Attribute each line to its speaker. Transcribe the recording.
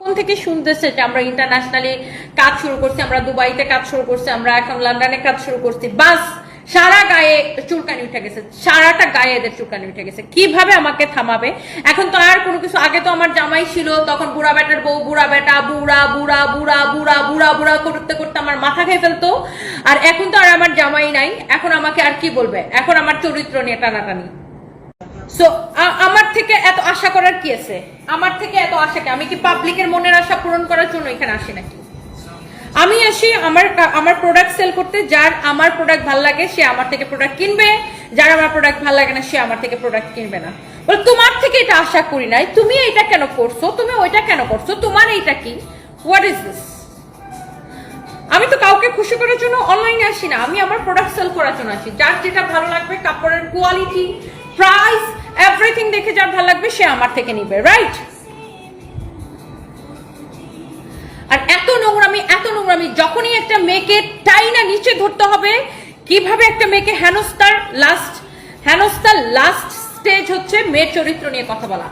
Speaker 1: কোন থেকে শুনতেছে যে আমরা ইন্টারন্যাশনালি কাজ শুরু করছি, আমরা দুবাইতে কাজ শুরু করছি, আমরা এখন লন্ডনে কাজ শুরু করছি। বাস, সারা গায়ে চুলকানি উঠে গেছে। সারাটা গায়ে এদের চুলকানি উঠে গেছে। কীভাবে আমাকে থামাবে? এখন তো আর কোনো কিছু আগে তো আমার জামাই ছিল, তখন বুড়া বেটার বউ, বুড়া বেটা, বুড়া বুড়া বুড়া বুড়া বুড়া বুড়া করতে করতে আমার মাথা খেয়ে ফেলতো। আর এখন তো আর আমার জামাই নাই। এখন আমাকে আর কি বলবে? এখন আমার চরিত্র নিয়ে টানাটানি। সো থেকে এত আশা করার কি আছে? আমার থেকে এত আশা কি? আমি কি পাবলিকের মনের আশা পূরণ করার জন্য এখানে আসি নাকি? আমি আসি আমার আমার প্রোডাক্ট সেল করতে, যার আমার প্রোডাক্ট ভালো লাগে, সে আমার থেকে প্রোডাক্ট কিনবে। যার আমার প্রোডাক্ট ভালো লাগে না, সে আমার থেকে প্রোডাক্ট কিনবে না। বলে, তোমার থেকে এটা আশা করি নাই। তুমি এটা কেন করছ? তুমি ওইটা কেন করছ? তোমার এইটা কি? হোয়াট ইজ দিস আমি তো কাউকে খুশি করার জন্য অনলাইনে আসি না। আমি আমার প্রোডাক্ট সেল করার জন্য আসি। যার যেটা ভালো লাগবে, কাপড়ের কোয়ালিটি প্রাইস দেখে যার ভালো লাগবে, সে আমার থেকে নিবে রাইট আর এত নোংরামি এত নোংরামি, যখনই একটা মেয়েকে টাইনা নিচে ধরতে হবে, কীভাবে একটা মেয়েকে হেনস্তার লাস্ট হেনস্তার লাস্ট স্টেজ হচ্ছে মেয়ের চরিত্র নিয়ে কথা বলা।